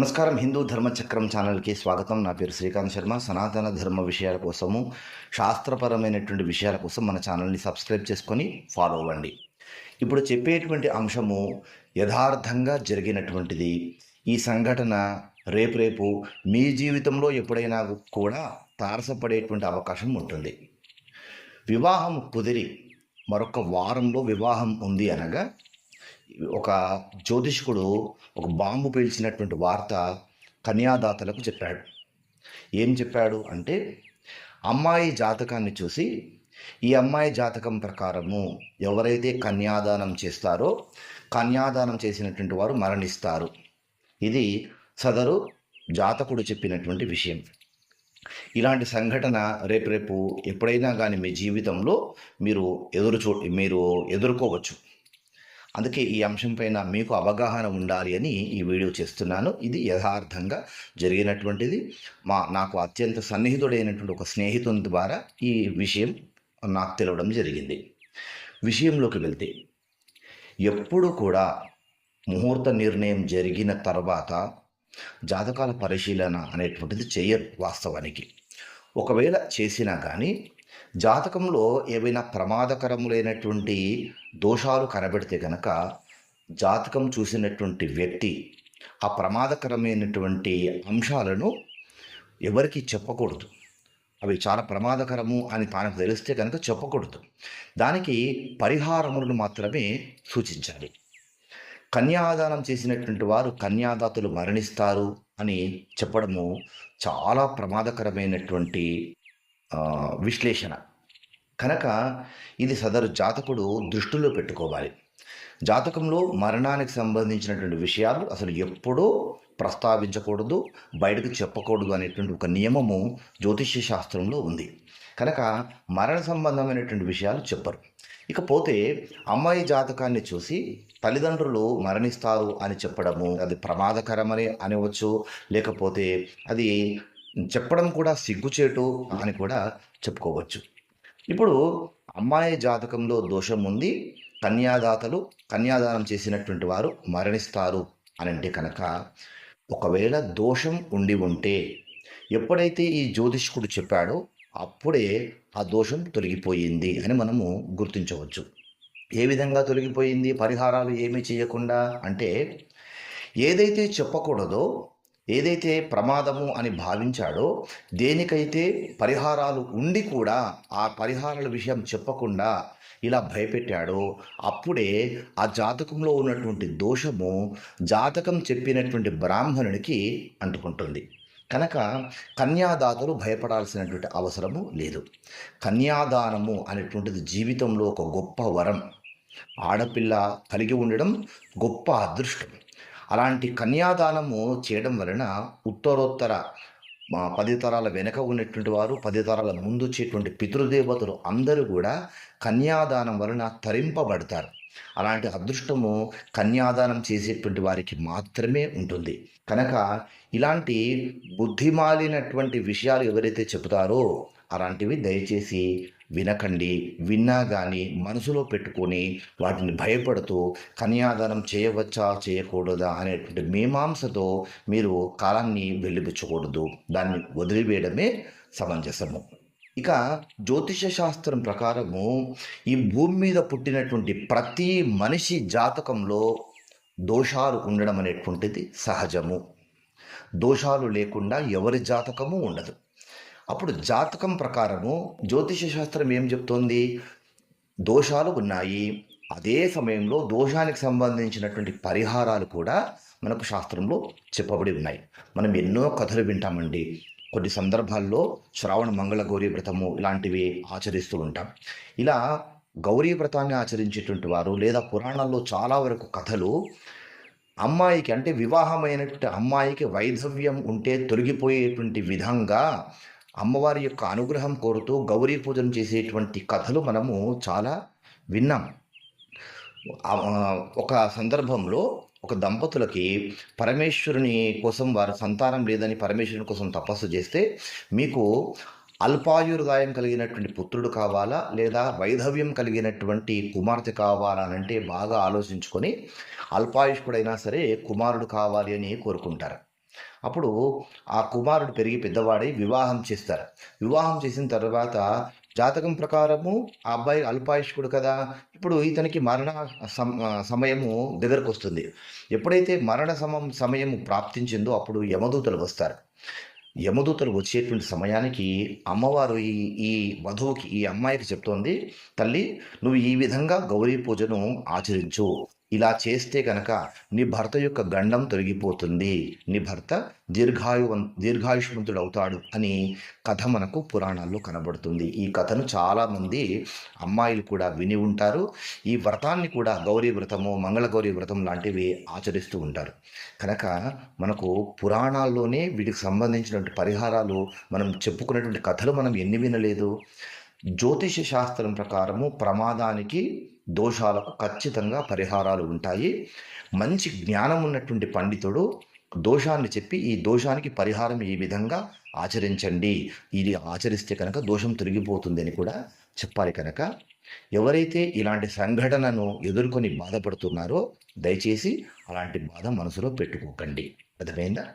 నమస్కారం. హిందూ ధర్మచక్రం ఛానల్కి స్వాగతం. నా పేరు శ్రీకాంత్ శర్మ. సనాతన ధర్మ విషయాల కోసము శాస్త్రపరమైనటువంటి విషయాల కోసం మన ఛానల్ని సబ్స్క్రైబ్ చేసుకొని ఫాలో అవ్వండి. ఇప్పుడు చెప్పేటువంటి అంశము యథార్థంగా జరిగినటువంటిది. ఈ సంఘటన రేపు రేపు మీ జీవితంలో ఎప్పుడైనా కూడా తారసపడేటువంటి అవకాశం ఉంటుంది. వివాహం కుదిరి మరొక వారంలో వివాహం ఉంది అనగా ఒక జ్యోతిష్కుడు ఒక బాంబు పేల్చినటువంటి వార్త కన్యాదాతలకు చెప్పాడు. ఏం చెప్పాడు అంటే అమ్మాయి జాతకాన్ని చూసి ఈ అమ్మాయి జాతకం ప్రకారము ఎవరైతే కన్యాదానం చేస్తారో కన్యాదానం చేసినటువంటి వారు మరణిస్తారు. ఇది సదరు జాతకుడు చెప్పినటువంటి విషయం. ఇలాంటి సంఘటన రేపు రేపు ఎప్పుడైనా కానీ మీ జీవితంలో మీరు ఎదురు చూ మీరు ఎదుర్కోవచ్చు. అందుకే ఈ అంశం పైన మీకు అవగాహన ఉండాలి అని ఈ వీడియో చేస్తున్నాను. ఇది యథార్థంగా జరిగినటువంటిది. మా నాకు అత్యంత సన్నిహితుడైనటువంటి ఒక స్నేహితుని ద్వారా ఈ విషయం నాకు తెలవడం జరిగింది. విషయంలోకి వెళ్తే ఎప్పుడు కూడా ముహూర్త నిర్ణయం జరిగిన తర్వాత జాతకాల పరిశీలన అనేటువంటిది చేయరు వాస్తవానికి. ఒకవేళ చేసినా కానీ జాతకంలో ఏవైనా ప్రమాదకరములైనటువంటి దోషాలు కనబెడితే కనుక జాతకం చూసినటువంటి వ్యక్తి ఆ ప్రమాదకరమైనటువంటి అంశాలను ఎవరికి చెప్పకూడదు. అవి చాలా ప్రమాదకరము అని తనకు తెలిస్తే కనుక చెప్పకూడదు. దానికి పరిహారములను మాత్రమే సూచించాలి. కన్యాదానం చేసినటువంటి వారు కన్యాదాతులు మరణిస్తారు అని చెప్పడము చాలా ప్రమాదకరమైనటువంటి విశ్లేషణ. కనుక ఇది సదరు జాతకుడు దృష్టిలో పెట్టుకోవాలి. జాతకంలో మరణానికి సంబంధించినటువంటి విషయాలు అసలు ఎప్పుడూ ప్రస్తావించకూడదు బయటకు చెప్పకూడదు అనేటువంటి ఒక నియమము జ్యోతిష్య శాస్త్రంలో ఉంది. కనుక మరణ సంబంధమైనటువంటి విషయాలు చెప్పరు. ఇకపోతే అమ్మాయి జాతకాన్ని చూసి తల్లిదండ్రులు మరణిస్తారు అని చెప్పడము అది ప్రమాదకరమని అనవచ్చు లేకపోతే అది చెప్పడం కూడా సిగ్గుచేటు అని కూడా చెప్పుకోవచ్చు. ఇప్పుడు అమ్మాయి జాతకంలో దోషం ఉంది కన్యాదాతలు కన్యాదానం చేసినటువంటి వారు మరణిస్తారు అని అంటే కనుక ఒకవేళ దోషం ఉండి ఉంటే ఎప్పుడైతే ఈ జ్యోతిష్కుడు చెప్పాడో అప్పుడే ఆ దోషం తొలగిపోయింది అని మనము గుర్తించవచ్చు. ఏ విధంగా తొలగిపోయింది? పరిహారాలు ఏమీ చేయకుండా అంటే ఏదైతే చెప్పకూడదో ఏదైతే ప్రమాదము అని భావించాడో దేనికైతే పరిహారాలు ఉండి కూడా ఆ పరిహారాల విషయం చెప్పకుండా ఇలా భయపెట్టాడో అప్పుడే ఆ జాతకంలో ఉన్నటువంటి దోషము జాతకం చెప్పినటువంటి బ్రాహ్మణునికి అంటుకుంటుంది. కనుక కన్యాదాతలు భయపడాల్సినటువంటి అవసరము లేదు. కన్యాదానము అనేటువంటిది జీవితంలో ఒక గొప్ప వరం. ఆడపిల్ల కలిగి ఉండడం గొప్ప అదృష్టం. అలాంటి కన్యాదానము చేయడం వలన ఉత్తరోత్తర మా పది తరాల వెనక ఉన్నటువంటి వారు పది తరాల ముందు వచ్చేటువంటి పితృదేవతలు అందరూ కూడా కన్యాదానం వలన తరింపబడతారు. అలాంటి అదృష్టము కన్యాదానం చేసేటువంటి వారికి మాత్రమే ఉంటుంది. కనుక ఇలాంటి బుద్ధిమాలినటువంటి విషయాలు ఎవరైతే చెబుతారో అలాంటివి దయచేసి వినకండి విన్నా కానీ మనసులో పెట్టుకొని వాటిని భయపడుతూ కన్యాదానం చేయవచ్చా చేయకూడదా అనేటువంటి మీమాంసతో మీరు కాలాన్ని వెళ్ళిపుచ్చకూడదు దాన్ని వదిలివేయడమే సమంజసము. ఇక జ్యోతిష శాస్త్రం ప్రకారము ఈ భూమి మీద పుట్టినటువంటి ప్రతి మనిషి జాతకంలో దోషాలు ఉండడం అనేటువంటిది సహజము. దోషాలు లేకుండా ఎవరి జాతకము ఉండదు. అప్పుడు జాతకం ప్రకారము జ్యోతిష శాస్త్రం ఏం చెప్తోంది? దోషాలు ఉన్నాయి. అదే సమయంలో దోషానికి సంబంధించినటువంటి పరిహారాలు కూడా మనకు శాస్త్రంలో చెప్పబడి ఉన్నాయి. మనం ఎన్నో కథలు వింటామండి. కొన్ని సందర్భాల్లో శ్రావణ మంగళ గౌరీ వ్రతము ఇలాంటివి ఆచరిస్తూ ఉంటాం. ఇలా గౌరీ వ్రతాన్ని ఆచరించేటువంటి వారు లేదా పురాణాల్లో చాలా వరకు కథలు అమ్మాయికి అంటే వివాహమైనటువంటి అమ్మాయికి వైధవ్యం ఉంటే తొలగిపోయేటువంటి విధంగా అమ్మవారి యొక్క అనుగ్రహం కోరుతూ గౌరీ పూజన చేసేటువంటి కథలు మనము చాలా విన్నాం. ఒక సందర్భంలో ఒక దంపతులకి పరమేశ్వరుని కోసం వారి సంతానం లేదని పరమేశ్వరుని కోసం తపస్సు చేస్తే మీకు అల్పాయుర్దాయం కలిగినటువంటి పుత్రుడు కావాలా లేదా వైధవ్యం కలిగినటువంటి కుమార్తె కావాలా అని అంటే బాగా ఆలోచించుకొని అల్పాయుష్కుడైనా సరే కుమారుడు కావాలి అని కోరుకుంటారు. అప్పుడు ఆ కుమారుడు పెరిగి పెద్దవాడై వివాహం చేస్తారు. వివాహం చేసిన తర్వాత జాతకం ప్రకారము ఆ అబ్బాయి అల్పాయుష్కుడు కదా ఇప్పుడు ఇతనికి మరణ సమయము దగ్గరకు వస్తుంది ఎప్పుడైతే మరణ సమం సమయం ప్రాప్తించిందో అప్పుడు యమదూతలు వస్తారు. యమదూతలు వచ్చేటువంటి సమయానికి అమ్మవారు ఈ ఈ వధువుకి ఈ అమ్మాయికి చెప్తోంది తల్లి నువ్వు ఈ విధంగా గౌరీ పూజను ఆచరించు. ఇలా చేస్తే కనుక నీ భర్త యొక్క గండం తొలగిపోతుంది. నీ భర్త దీర్ఘాయు దీర్ఘాయుష్మంతుడు అవుతాడు అని కథ మనకు పురాణాల్లో కనబడుతుంది. ఈ కథను చాలామంది అమ్మాయిలు కూడా విని ఉంటారు. ఈ వ్రతాన్ని కూడా గౌరీ వ్రతము మంగళగౌరీ వ్రతం లాంటివి ఆచరిస్తూ ఉంటారు. కనుక మనకు పురాణాల్లోనే వీటికి సంబంధించినటువంటి పరిహారాలు మనం చెప్పుకునేటువంటి కథలు మనం ఎన్ని వినలేదు. జ్యోతిష శాస్త్రం ప్రకారము ప్రమాదానికి దోషాలకు ఖచ్చితంగా పరిహారాలు ఉంటాయి. మంచి జ్ఞానం ఉన్నటువంటి పండితుడు దోషాన్ని చెప్పి ఈ దోషానికి పరిహారం ఈ విధంగా ఆచరించండి. ఇది ఆచరిస్తే కనుక దోషం తొలగిపోతుంది అని కూడా చెప్పాలి కనుక. ఎవరైతే ఇలాంటి సంఘటనను ఎదుర్కొని బాధపడుతున్నారో దయచేసి అలాంటి బాధ మనసులో పెట్టుకోకండి. అర్థమైందా?